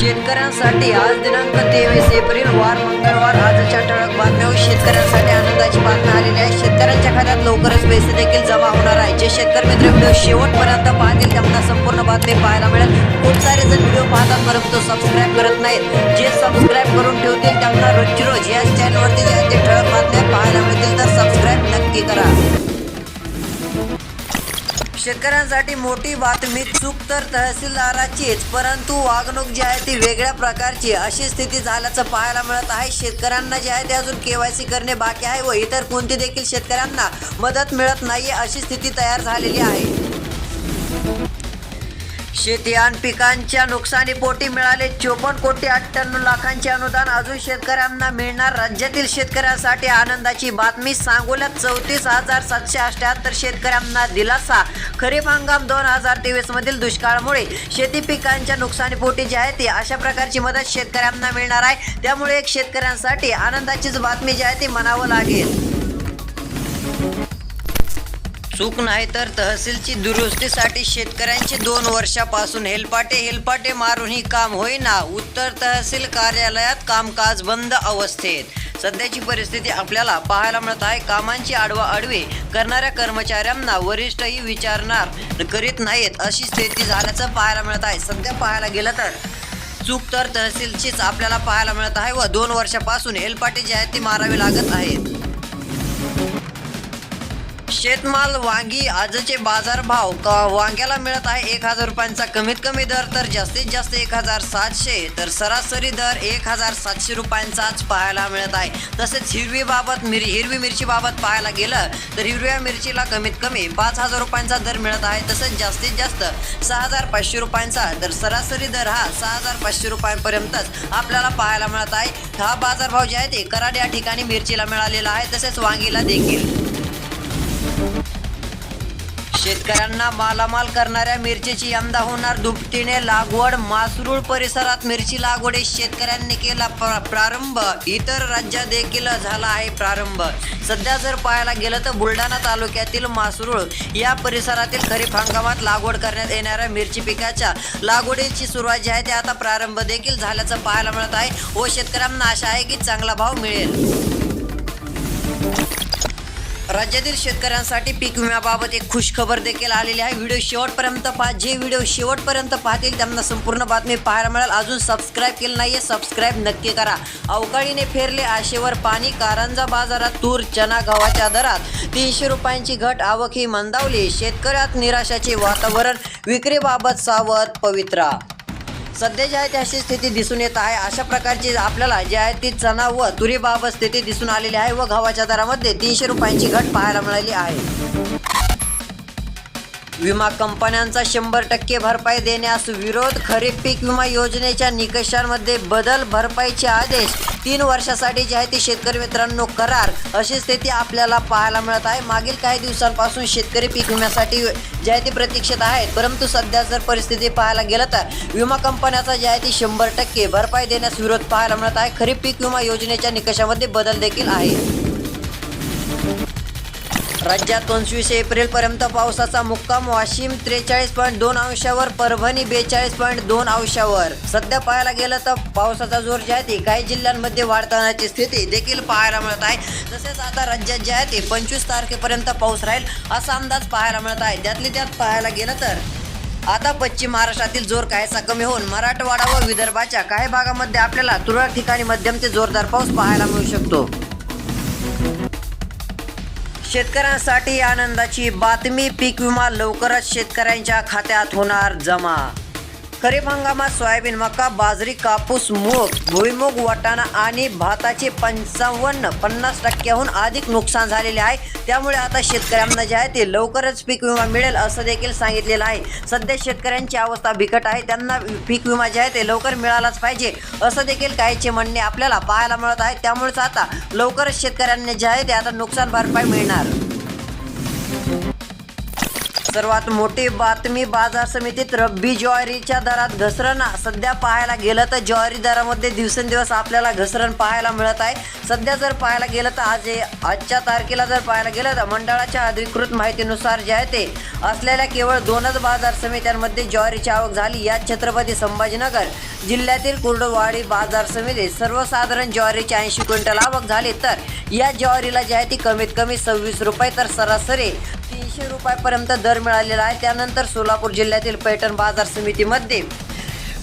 शेतकऱ्यांसाठी आज दिनांक तेवीस एप्रिल वार मंगळवार आजच्या ठळक बातम्या शेतकऱ्यांसाठी आनंदाची बातमी आलेली आहे. शेतकऱ्यांच्या खात्यात लवकरच पैसे देखील जमा होणार आहे. जे शेतकरी मित्र व्हिडिओ शेवटपर्यंत पाहतील त्यांना संपूर्ण बातमी पाहायला मिळेल. खूप सारे जण व्हिडिओ पाहतात परंतु सबस्क्राईब करत नाहीत. जे सबस्क्राईब करून ठेवतील त्यांना रोजची रोज या चॅनलवरती ज्या ठळक बातम्या पाहायला मिळतील. तर सबस्क्राईब नक्की करा. शेतकऱ्यांसाठी मोठी बातमी. चूक तर तहसीलदाराचीच परंतु वागणूक जी आहे ती वेगळ्या प्रकारची अशी स्थिती झाल्याचं पाहायला मिळत आहे. शेतकऱ्यांना जे आहे ते अजून केवायसी करणे बाकी आहे व इतर कोणती देखील शेतकऱ्यांना मदत मिळत नाही अशी स्थिती तयार झालेली आहे. शेती आणि पिकांच्या नुकसानीपोटी मिळाले चोपन्न कोटी अठ्ठ्याण्णव लाखांचे अनुदान अजून शेतकऱ्यांना मिळणार. राज्यातील शेतकऱ्यांसाठी आनंदाची बातमी सांगोल्यात चौतीस हजार सातशे अठ्याहत्तर शेतकऱ्यांना दिलासा. खरीप हंगाम दोन हजार तेवीस मधील दुष्काळामुळे शेती पिकांच्या नुकसानीपोटी जी आहे ती अशा प्रकारची मदत शेतकऱ्यांना मिळणार आहे. त्यामुळे एक शेतकऱ्यांसाठी आनंदाचीच बातमी जी आहे ती म्हणावं लागेल. चूक नाही तर तहसीलची दुरुस्तीसाठी शेतकऱ्यांचे दोन वर्षापासून हेलपाटे हेलपाटे मारून ही काम होईना. उत्तर तहसील कार्यालयात कामकाज बंद अवस्थेत. सध्याची परिस्थिती आपल्याला पाहायला मिळत आहे. कामांची आडवा आडवी करणाऱ्या कर्मचाऱ्यांना वरिष्ठही विचारणार करीत नाहीत अशी स्थिती झाल्याचं पाहायला मिळत आहे. सध्या पाहायला गेलं तर चूक तर तहसीलचीच आपल्याला पाहायला मिळत आहे व दोन वर्षापासून हेलपाटे जे आहेत ती मारावी लागत आहेत. शेतमाल वांगी आजचे बाजारभाव क- वांग्याला मिळत आहे एक हजार रुपयांचा कमीत कमी दर तर जास्तीत जास्त एक हजार सातशे तर सरासरी दर एक हजार सातशे रुपयांचाच पाहायला मिळत आहे. तसेच हिरवी बाबत मिर हिरवी मिरची बाबत पाहायला गेलं तर हिरव्या मिरचीला कमीत कमी पाच हजार रुपयांचा दर मिळत आहे. तसेच जास्तीत जास्त सहा हजार पाचशे रुपयांचा तर सरासरी दर हा सहा हजार पाचशे रुपयांपर्यंतच आपल्याला पाहायला मिळत आहे. हा बाजारभाव जे आहे ते कराड या ठिकाणी मिरचीला मिळालेला आहे. तसेच वांगीला देखील. शेतकऱ्यांना मालामाल करणाऱ्या मिरचीची यंदा होणार दुपटीने लागवड. मासरूळ परिसरात मिरची लागवडीस शेतकऱ्यांनी केला प्र- प्रारंभ. इतर राज्यात देखील झाला आहे प्रारंभ. सध्या जर पाहायला गेलं तर बुलढाणा तालुक्यातील मासरूळ या परिसरातील खरीप हंगामात लागवड करण्यात येणाऱ्या मिरची पिकाच्या लागवडीची सुरुवात जी आहे ती आता प्रारंभ देखील झाल्याचं पाहायला मिळत आहे. व शेतकऱ्यांना आशा आहे की चांगला भाव मिळेल. राज्यातील शेतकऱ्यांसाठी पीक विम्याबाबत एक खुश खबर देखील आलेली आहे. व्हिडिओ शेवटपर्यंत पहा. जे व्हिडिओ शेवटपर्यंत पाहतील त्यांना संपूर्ण बातमी पाहायला मिळेल. अजून सबस्क्राईब केलं नाहीये सबस्क्राईब नक्की करा. अवकाळीने फेरले आशेवर पाणी. कारंजा बाजारात तूर चना गव्हाच्या दरात तीनशे रुपयांची घट. आवक ही मंदावली. शेतकऱ्यात निराशाचे वातावरण. विक्रीबाबत सावध पवित्रा! सध्या जी आहे ती अशी स्थिती दिसून येत आहे. अशा प्रकारची आपल्याला जी आहे ती चणा व तुरीबाबत स्थिती दिसून आलेली आहे व गव्हाच्या दरामध्ये तीनशे रुपयांची घट पाहायला मिळाली आहे. विमा कंपन्यांचा शंभर टक्के भरपाई देण्यास विरोध खरीप पीक विमा योजनेच्या निकषांमध्ये बदल भरपाईचे आदेश तीन वर्षासाठी जे आहे ते शेतकरी मित्रांनो करार. अशी स्थिती आपल्याला पाहायला मिळत आहे. मागील काही दिवसांपासून शेतकरी पीक विम्यासाठी जे आहे ते प्रतीक्षेत आहेत. परंतु सध्या जर परिस्थिती पाहायला गेलं तर विमा कंपन्याचा जे आहे ती शंभर टक्के भरपाई देण्यास विरोध पाहायला मिळत आहे. खरीप पीक विमा योजनेच्या निकषामध्ये बदल देखील आहे. राज्यात पंचवीस एप्रिल पर्यंत पावसाचा मुक्काम वाशिम त्रेचाळीस पॉईंट दोन अंशावर परभणी बेचाळीस पॉईंट दोन अंशावर. सध्या पाहायला गेलं तर पावसाचा जोर जे आहे ते काही जिल्ह्यांमध्ये वाढतानाची स्थिती देखील पाहायला मिळत आहे. तसेच आता राज्यात जे आहे ते पंचवीस तारखेपर्यंत पाऊस राहील असा अंदाज पाहायला मिळत आहे. त्यातली त्यात पाहायला गेलं तर आता पश्चिम महाराष्ट्रातील जोर काहीसा कमी होऊन मराठवाडा व विदर्भाच्या काही भागामध्ये आपल्याला तुरळक ठिकाणी मध्यम ते जोरदार पाऊस पाहायला मिळू शकतो. शेतकऱ्यांसाठी आनंदाची बातमी पीक विमा लवकरच शेतकऱ्यांच्या खात्यात होणार जमा खरीप हंगामात सोयाबीन मका बाजरी कापूस मूग भुईमूग वाटाणा आणि भाताचे पंचावन्न पन्नास टक्क्याहून अधिक नुकसान झालेले आहे. त्यामुळे आता शेतकऱ्यांना जे आहे ते लवकरच पीक विमा मिळेल असं देखील सांगितलेलं आहे. सध्या शेतकऱ्यांची अवस्था बिकट आहे. त्यांना पीक विमा जे आहे ते लवकर मिळालाच पाहिजे असं देखील काहीचे म्हणणे आपल्याला पाहायला मिळत आहे. त्यामुळेच आता लवकरच शेतकऱ्यांना जे आहे ते आता नुकसान भरपाई मिळणार. सर्वात मोठी बातमी बाजार समितीत रब्बी ज्वारीच्या दरात घसरण. सध्या पाहायला गेलं तर ज्वारी दरामध्ये दिवसेंदिवस आपल्याला घसरण पाहायला मिळत आहे. सध्या जर पाहायला गेलं तर आज आजच्या तारखेला जर पाहायला गेलं तर मंडळाच्या अधिकृत माहितीनुसार जे आहे ते असलेल्या केवळ दोनच बाजार समित्यांमध्ये ज्वारीची आवक झाली. यात छत्रपती संभाजीनगर जिल्ह्यातील कुर्डवाडी बाजार समितीत सर्वसाधारण ज्वारीची ऐंशी क्विंटल आवक झाली. तर या ज्वारीला जे आहे ती कमीत कमी सव्वीस रुपये तर सरासरी तीनशे रुपयापर्यंत दर मिळालेला आहे. त्यानंतर सोलापूर जिल्ह्यातील पैठण बाजार समितीमध्ये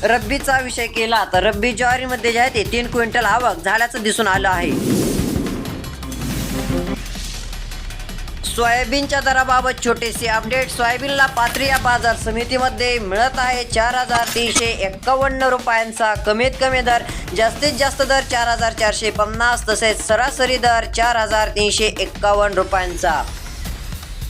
रब्बीचा विषय केला तर रब्बी ज्वारीमध्ये जे आहे ते तीन क्विंटल आवक झाल्याचं दिसून आलं आहे. सोयाबीनच्या दराबाबत छोटेसे अपडेट. सोयाबीनला पात्रिया बाजार समितीमध्ये मिळत आहे चार हजार तीनशे एक्कावन्न रुपयांचा कमीत कमी दर. जास्तीत जास्त दर चार हजार चारशे पन्नास तसेच सरासरी दर चार हजार तीनशे एक्कावन्न रुपयांचा.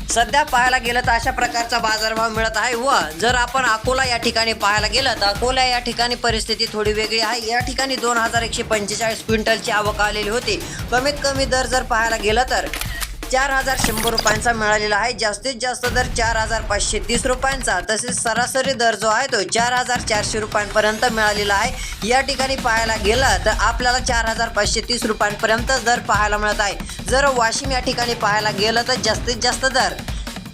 सध्या पाहायला गेलं तर अशा प्रकारचा बाजारभाव मिळत आहे व जर आपण अकोला या ठिकाणी पाहायला गेलं तर अकोला या ठिकाणी परिस्थिती थोडी वेगळी आहे. या ठिकाणी दोन हजार एकशे पंचेचाळीस क्विंटलची आवक आलेली होती. कमीत कमी दर जर पाहायला गेलं तर चार हजार शंभर रुपयांचा मिळालेला आहे. जास्तीत जास्त दर चार हजार पाचशे तीस रुपयांचा. तसेच सरासरी दर जो आहे तो चार हजार चारशे रुपयांपर्यंत मिळालेला आहे. या ठिकाणी पाहायला गेलं तर आपल्याला चार हजार पाचशे तीस रुपयांपर्यंतच दर पाहायला मिळत आहे. जर वाशिम या ठिकाणी पाहायला गेलं तर जास्तीत जास्त दर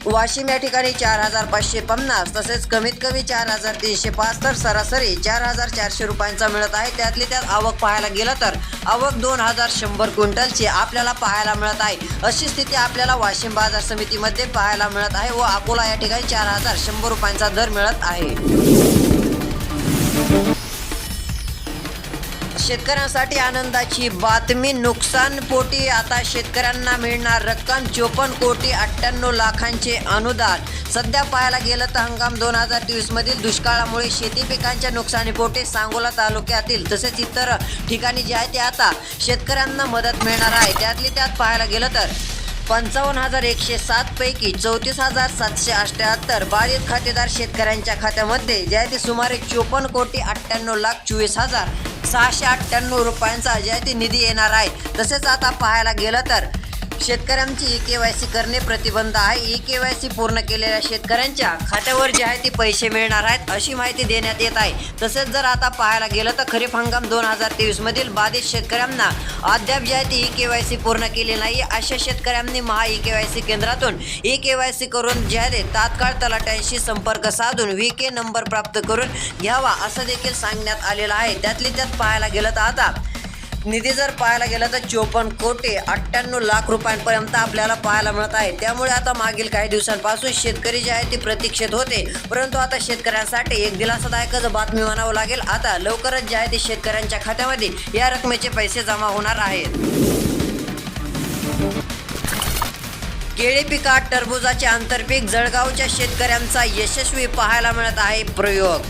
वाशिम या ठिकाणी चार हजार पाचशे पन्नास तसेच कमीत कमी चार हजार तीनशे पाच तर सरासरी चार हजार चारशे रुपयांचा मिळत आहे. त्यातली त्यात आवक पाहायला गेलं तर आवक दोन हजार शंभर क्विंटलची आपल्याला पाहायला मिळत आहे. अशी स्थिती आपल्याला वाशिम बाजार समितीमध्ये पाहायला मिळत आहे व अकोला या ठिकाणी चार हजार शंभर रुपयांचा दर मिळत आहे. शेतकऱ्यांसाठी आनंदाची बातमी नुकसान पोटी आता शेतकऱ्यांना मिळणार रक्कम चोपन्न कोटी अठ्ठ्याण्णव लाखांचे अनुदान. सध्या पाहायला गेलं तर हंगाम दोन हजार तेवीस मधील दुष्काळामुळे शेती पिकांच्या नुकसानीपोटी सांगोला तालुक्यातील तसेच इतर ठिकाणी जे आहे ते आता शेतकऱ्यांना मदत मिळणार आहे. त्यातली त्यात पाहायला गेलं तर पंचावन्न हजार एकशे सात पैकी चौतीस हजार सातशे अठ्ठ्याहत्तर बाधित खातेदार शेतकऱ्यांच्या खात्यामध्ये जे आहे ते सुमारे चोपन्न कोटी अठ्ठ्याण्णव लाख चोवीस हजार सहाशे अठ्ठ्याण्णव रुपयांचा जे आहे निधी येणार आहे. तसेच आता पाहायला गेलं तर शेतकऱ्यांची ई के वाय सी करणे प्रतिबंध आहे. ई के वाय सी पूर्ण केलेल्या शेतकऱ्यांच्या खात्यावर जे आहे ते पैसे मिळणार आहेत अशी माहिती देण्यात येत आहे. तसेच जर आता पाहायला गेलं तर खरीप हंगाम दोन हजार तेवीस मधील बाधित शेतकऱ्यांना अद्याप जे आहे ते ई के वाय सी पूर्ण केली नाही. अशा शेतकऱ्यांनी Maha E K Y C केंद्रातून ई के वाय सी करून जे आहे ते तात्काळ तलाट्यांशी संपर्क साधून व्ही के नंबर प्राप्त करून घ्यावा असं देखील सांगण्यात आलेलं आहे. त्यातली त्यात पाहायला गेलं तर आता निधी जर पाहायला गेलं तर चोपन्न कोटी अठ्ठ्याण्णव लाख रुपयांपर्यंत आपल्याला पाहायला मिळत आहे. त्यामुळे आता मागील काही दिवसांपासून शेतकरी जे आहे ते प्रतीक्षित होते. परंतु आता शेतकऱ्यांसाठी एक दिलासादायकच बातमी म्हणावं लागेल. आता लवकरच जे आहे ते शेतकऱ्यांच्या खात्यामध्ये या रकमेचे पैसे जमा होणार आहेत. केळी पिकात टरबुजाचे आंतरपीक जळगावच्या शेतकऱ्यांचा यशस्वी पाहायला मिळत आहे प्रयोग.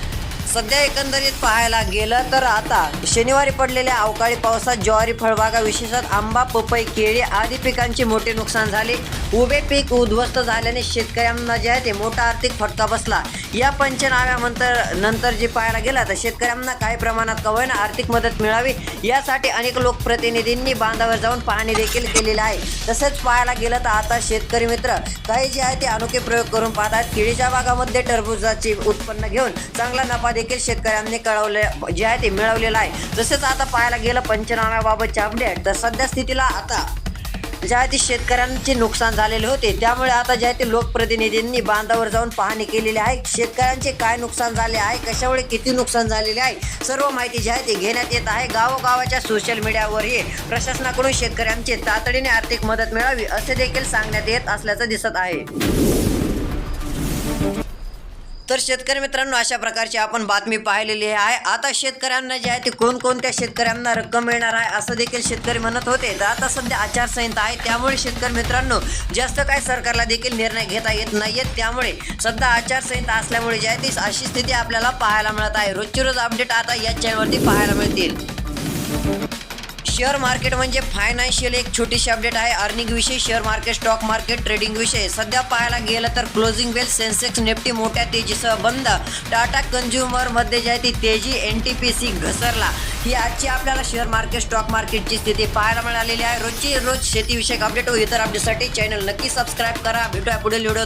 सध्या एकंदरीत पाहायला गेलं तर आता शनिवारी पडलेल्या अवकाळी पावसात ज्वारी फळबागा विशेषतः आंबा पपई केळी आदी पिकांचे मोठे नुकसान झाले. उभे पीक उद्ध्वस्त झाल्याने शेतकऱ्यांना जे आहे ते मोठा आर्थिक फटका बसला. या पंचनाम्यानंतर नंतर जे पाहायला गेला तर शेतकऱ्यांना काही प्रमाणात कवयना आर्थिक मदत मिळावी यासाठी अनेक लोकप्रतिनिधींनी बांधावर जाऊन पाहणी देखील केलेली आहे. तसेच पाहायला गेलं तर आता शेतकरी मित्र काही जे आहे ते अनोखे प्रयोग करून पाहतात. केळीच्या भागामध्ये टरबुजाचे उत्पन्न घेऊन चांगला नफा देखील शेतकऱ्यांनी कळवले जे आहे ते मिळवलेलं आहे. तसेच आता पाहायला गेलं पंचनाम्याबाबतचे अपडेट तर सध्या स्थितीला आता जे आहे ते शेतकऱ्यांचे नुकसान झालेले होते. त्यामुळे आता जे आहे ते लोकप्रतिनिधींनी बांधावर जाऊन पाहणी केलेली आहे. शेतकऱ्यांचे काय नुकसान झाले आहे? कशामुळे किती नुकसान झालेले आहे? सर्व माहिती जी आहे ती घेण्यात येत आहे. गावोगावाच्या सोशल मीडियावरही प्रशासनाकडून शेतकऱ्यांची तातडीने आर्थिक मदत मिळावी असे देखील सांगण्यात येत असल्याचं दिसत आहे. तर शेतकरी मित्रांनो अशा प्रकारची आपण बातमी पाहिलेली आहे. आता शेतकऱ्यांना जे आहे ते कोणकोणत्या शेतकऱ्यांना रक्कम मिळणार आहे असं देखील शेतकरी म्हणत होते. तर आता सध्या आचारसंहिता आहे त्यामुळे शेतकरी मित्रांनो जास्त काय सरकारला देखील निर्णय घेता येत नाहीयेत त्यामुळे सध्या आचारसंहिता असल्यामुळे जे आहे ती अशी स्थिती आपल्याला पाहायला मिळत आहे. रोजची रोज अपडेट आता या चॅनलवरती पाहायला मिळतील. शेअर मार्केट म्हणजे फायनान्शियल एक छोटीशी अपडेट आहे. अर्निंग विषयी share market stock market trading विषय सध्या पाहायला गेलं तर क्लोजिंग बेल सेन्सेक्स निफ्टी मोठ्या तेजीसह बंद. टाटा कंझ्युमरमध्ये मध्ये आहे ती तेजी एन टी पी सी घसरला. ही आजची आपल्याला शेअर मार्केट स्टॉक मार्केटची स्थिती पाहायला मिळालेली आहे. रोजची रोज शेतीविषयक अपडेट व इतर अपडेटसाठी चॅनल नक्की सबस्क्राईब करा. भेटूया पुढील व्हिडिओ